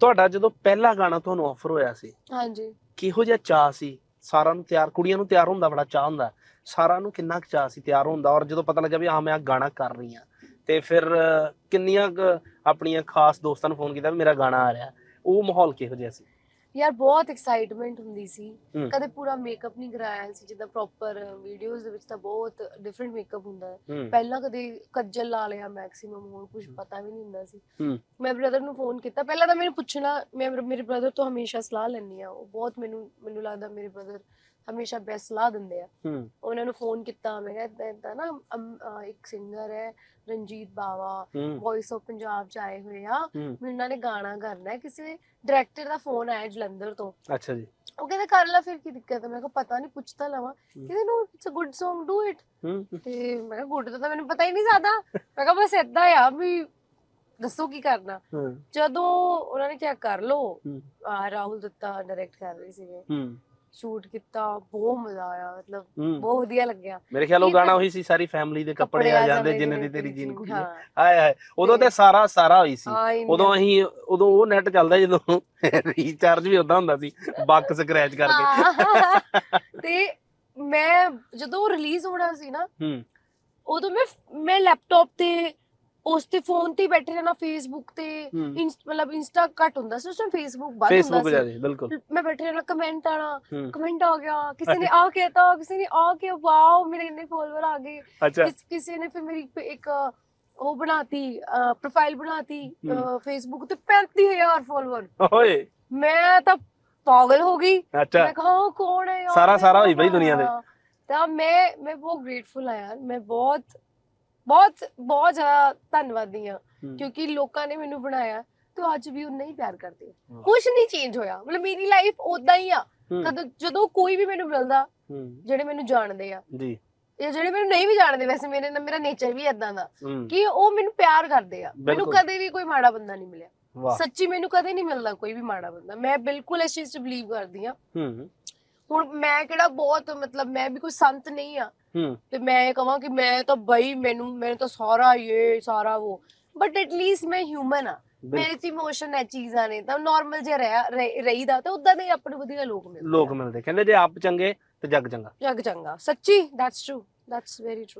ਤੁਹਾਡਾ ਜਦੋਂ ਪਹਿਲਾ ਗਾਣਾ ਤੁਹਾਨੂੰ ਆਫਰ ਹੋਇਆ ਸੀ ਹਾਂਜੀ। ਕਿਹੋ ਜਿਹਾ ਚਾਹ ਸੀ? ਸਾਰਿਆਂ ਨੂੰ ਤਿਆਰ ਕੁੜੀਆਂ ਨੂੰ ਤਿਆਰ ਹੁੰਦਾ ਬੜਾ ਚਾਹ ਹੁੰਦਾ। ਸਾਰਿਆਂ ਨੂੰ ਕਿੰਨਾ ਕੁ ਚਾਹ ਸੀ ਤਿਆਰ ਹੁੰਦਾ ਔਰ ਜਦੋਂ ਪਤਾ ਲੱਗਾ ਵੀ ਹਾਂ ਮੈਂ ਆ ਗਾਣਾ ਕਰ ਰਹੀ ਹਾਂ ਤੇ ਫਿਰ ਕਿੰਨੀਆਂ ਕੁ ਆਪਣੀਆਂ ਖਾਸ ਦੋਸਤਾਂ ਨੂੰ ਫੋਨ ਕੀਤਾ ਵੀ ਮੇਰਾ ਗਾਣਾ ਆ ਰਿਹਾ। ਉਹ ਮਾਹੌਲ ਕਿਹੋ ਜਿਹਾ ਸੀ? ਯਾਰ ਬਹੁਤ ਐਕਸਾਈਟਮੈਂਟ ਹੁੰਦੀ ਸੀ। ਕਦੇ ਪੂਰਾ ਮੇਕਅਪ ਨਹੀਂ ਕਰਾਇਆ ਸੀ ਜਿੱਦਾਂ ਪ੍ਰੋਪਰ ਵੀਡੀਓਜ਼ ਦੇ ਵਿੱਚ ਤਾਂ ਬਹੁਤ ਡਿਫਰੈਂਟ ਮੇਕਅਪ ਹੁੰਦਾ। ਹੈ। ਹੂੰ ਪਹਿਲਾਂ ਕਦੇ ਕੱਜਲ ਲਾ ਲਿਆ ਮੈਕਸਿਮਮ ਹੋਰ ਕੁਝ ਪਤਾ ਵੀ ਨਹੀਂ ਹੁੰਦਾ ਸੀ। ਹੂੰ। ਮੈਂ ਬ੍ਰਦਰ ਨੂੰ ਫੋਨ ਕੀਤਾ। ਪਹਿਲਾਂ ਤਾਂ ਮੈਨੂੰ ਪੁੱਛਣਾ ਮੈਂ ਮੇਰੇ ਬ੍ਰਦਰ ਤੋਂ ਹਮੇਸ਼ਾ ਸਲਾਹ ਲੈਂਦੀ ਆ ਉਹ ਬਹੁਤ ਮੈਨੂੰ ਮੈਨੂੰ ਲੱਗਦਾ ਮੇਰੇ ਬ੍ਰਦਰ ਹਮੇਸ਼ਾ ਬੈਸਟ ਸਲਾਹ ਦਿੰਦੇ ਆ। ਹੂੰ। ਉਹਨਾਂ ਨੂੰ ਫੋਨ ਕੀਤਾ ਮੈਂ ਕਿਹਾ ਏਦਾਂ ਨਾ ਇੱਕ ਸਿੰਗਰ ਹੈ ਰਣਜੀਤ ਬਾਵਾ ਵੌਇਸ ਆਫ ਪੰਜਾਬ ਚ ਆਏ ਹੋਏ ਆ। ਵੀ ਉਹਨਾਂ ਨੇ ਗਾਣਾ ਕਰਨਾ ਹੈ ਕਿਸੇ ਡਾਇਰੈਕਟਰ ਦਾ ਫੋਨ ਆਇਆ ਜਲੰਧਰ ਤੋਂ। ਅੱਛਾ ਜੀ। ਉਹ ਕਹਿੰਦੇ ਕਰ ਲੈ ਫਿਰ ਕੀ ਦਿੱਕਤ ਹੈ? ਮੈਂ ਕਿਹਾ ਪਤਾ ਨਹੀਂ ਪੁੱਛ ਤਾਂ ਲਵਾਂ। ਕਹਿੰਦੇ no it's a good Song do it ਤੇ ਮੈਂ ਕਿਹਾ ਗੁੱਡ ਤਾਂ ਮੈਨੂੰ ਪਤਾ ਹੀ ਨਹੀਂ ਜ਼ਿਆਦਾ। ਮੈਂ ਕਿਹਾ ਬਸ ਏਦਾਂ ਆ ਵੀ ਦੱਸੋ ਕੀ ਕਰਨਾ। ਜਦੋਂ ਉਹਨਾਂ ਨੇ ਕਿਹਾ ਕਰ ਲੋ। ਰਾਹੁਲ ਦੱਤਾ ਡਾਇਰੈਕਟ ਕਰ ਰਹੇ ਸੀਗੇ। ਹੂੰ। ਸ਼ੂਟ ਕੀਤਾ ਬਹੁਤ ਮਜ਼ਾ ਆਇਆ ਮਤਲਬ ਹੂੰ। ਬਹੁਤ ਵਧੀਆ ਲੱਗਿਆ। ਮੇਰੇ ਖਿਆਲ ਉਹ ਗਾਣਾ। ਉਹੀ ਸੀ ਸਾਰੀ ਫੈਮਿਲੀ ਦੇ ਕੱਪੜੇ ਆ ਜਾਂਦੇ ਜਿੰਨੇ ਦੀ ਤੇਰੀ ਜੀਨ ਕੁੜੀ ਹਾਂ। ਹਾਏ ਹਾਏ ਉਦੋਂ ਤੇ ਸਾਰਾ ਸਾਰਾ ਹੋਈ ਸੀ। ਹਾਂ, ਇੰਨਾ- ਉਦੋਂ ਅਸੀਂ ਉਦੋਂ ਉਹ ਨੈਟ ਚੱਲਦਾ ਜਦੋਂ ਰੀਚਾਰਜ ਵੀ ਉਦਾਂ ਹੁੰਦਾ ਸੀ ਬੱਕ ਸਕ੍ਰੈਚ ਕਰਕੇ। ਹਾਂ। ਤੇ ਮੈਂ ਜਦੋਂ ਰਿਲੀਜ਼ ਹੋਣਾ ਸੀ ਨਾ ਹੂੰ। ਉਦੋਂ ਮੈਂ ਮੈਂ ਲੈਪਟਾਪ ਤੇ ਉਸ ਤੇ ਫੋਨ ਤੇ ਹੀ ਬੈਠੇ ਰਹਿਣਾ ਫੇਸਬੁੱਕ ਤੇ ਹੂੰ। ਇੰਸ- ਮਤਲਬ ਇੰਸਟਾ ਘੱਟ ਹੁੰਦਾ ਸੀ ਉਸ ਟਾਈਮ ਫੇਸਬੁੱਕ ਬੰਦ ਫੇਸਬੁੱਕ ਹੁੰਦਾ ਜ਼ਿਆਦਾ ਬਿਲਕੁਲ। ਸੀ ਮੈਂ ਬੈਠੇ ਰਹਿਣਾ ਕਮੈਂਟ ਆਣਾ ਹੂੰ। ਕਮੈਂਟ ਆ ਗਿਆ ਕਿਸੇ ਨੇ ਆ ਕਹਿਤਾ ਕਿਸੇ ਨੇ ਆ ਕਿ ਵਾਓ ਮੇਰੇ ਇੰਨੇ ਫਾਲੋਅਰ ਆ ਗਏ। ਅੱਛਾ। ਕਿਸ ਕਿਸੇ ਨੇ ਫਿਰ ਮੇਰੀ ਇੱਕ- ਇੱਕ ਉਹ ਬਣਾਤੀ ਪ੍ਰੋਫਾਈਲ ਬਣਾਤੀ ਹੂੰ। ਫੇਸਬੁੱਕ ਤੇ 35000 ਫਾਲੋਅਰ ਓਏ। ਮੈਂ ਤਾਂ ਪਾਗਲ ਹੋ ਗਈ। ਅੱਛਾ। ਮੈਂ ਕਿਹਾ ਹਾਂ, ਕੌਣ ਹੈ ਯਾਰ? ਸਾਰਾ- ਸਾਰਾ ਹੋਈ ਬਈ ਦੁਨੀਆ ਦੇ। ਹਾਂ। ਤਾਂ ਮੈਂ ਮੈਂ ਬਹੁਤ ਗ੍ਰੇਟਫੁਲ ਆ ਯਾਰ। ਮੈਂ ਬਹੁਤ ਬਹੁਤ ਬਹੁਤ ਜ਼ਿਆਦਾ ਧੰਨਵਾਦੀ ਆ ਹੂੰ। ਕਿਉਂਕਿ ਲੋਕਾਂ ਨੇ ਮੈਨੂੰ ਬਣਾਇਆ ਤੇ ਅੱਜ ਵੀ ਉਨਾ ਹੀ ਪਿਆਰ ਕਰਦੇ। ਕੁਝ ਨਹੀਂ ਚੇਂਜ ਹੋਇਆ ਮਤਲਬ ਮੇਰੀ ਲਾਈਫ ਉਦਾਂ ਹੀ ਆ। ਕਦੋਂ ਜਦੋਂ ਕੋਈ ਵੀ ਮੈਨੂੰ ਮਿਲਦਾ ਜਿਹੜੇ ਮੈਨੂੰ ਜਾਣਦੇ ਆ। ਜੀ। ਇਹ ਜਿਹੜੇ ਮੈਨੂੰ ਨਹੀਂ ਵੀ ਜਾਣਦੇ ਵੈਸੇ ਮੇਰੇ ਨਾਲ ਮੇਰਾ ਨੇਚਰ ਵੀ ਇਦਾਂ ਦਾ ਹੂੰ, ਕਿ ਉਹ ਮੈਨੂੰ ਪਿਆਰ ਕਰਦੇ ਆ। ਮੈਨੂੰ ਬਿਲਕੁਲ। ਕਦੇ ਵੀ ਕੋਈ ਮਾੜਾ ਬੰਦਾ ਨਹੀਂ ਮਿਲਿਆ। ਵਾਹ। ਸੱਚੀ ਮੈਨੂੰ ਕਦੇ ਨਹੀਂ ਮਿਲਦਾ ਕੋਈ ਵੀ ਮਾੜਾ ਬੰਦਾ। ਮੈਂ ਬਿਲਕੁਲ ਇਸ ਚੀਜ਼ 'ਚ ਬਲੀਵ ਕਰਦੀ ਆ ਹੂੰ ਹੁਣ ਮੈਂ ਕਿਹੜਾ ਬਹੁਤ ਮਤਲਬ ਮੈਂ ਵੀ ਕੋਈ ਸੰਤ ਨਹੀਂ ਆ ਹੂੰ। ਤੇ ਮੈਂ ਇਹ ਕਹਾਂ ਕਿ ਮੈਂ ਤਾਂ ਬਈ ਮੈਨੂੰ ਮੈਨੂੰ ਤਾਂ ਸਾਰਾ ਇਹ ਸਾਰਾ ਉਹ। ਬਟ ਐਟਲੀਸਟ ਮੈਂ ਹਿਊਮਨ ਆ। ਮੇਰੇ 'ਚ ਇਮੋਸ਼ਨ ਹੈ ਚੀਜ਼ਾਂ ਨੇ। ਤਾਂ ਨਾਰਮਲ ਜਿਹਾ ਰਹਿ- ਰਹਿ- ਰਹੀਦਾ ਤੇ ਉਦਾਂ ਦੇ ਆਪਣੇ ਵਧੀਆ ਲੋਕ ਮਿਲਦੇ ਲੋਕ ਆ। ਮਿਲਦੇ। ਕਹਿੰਦੇ ਜੇ ਆਪ ਚੰਗੇ ਤੇ ਜੱਗ ਚੰਗਾ। ਜੱਗ ਚੰਗਾ। ਸੱਚੀ? That's true that's very true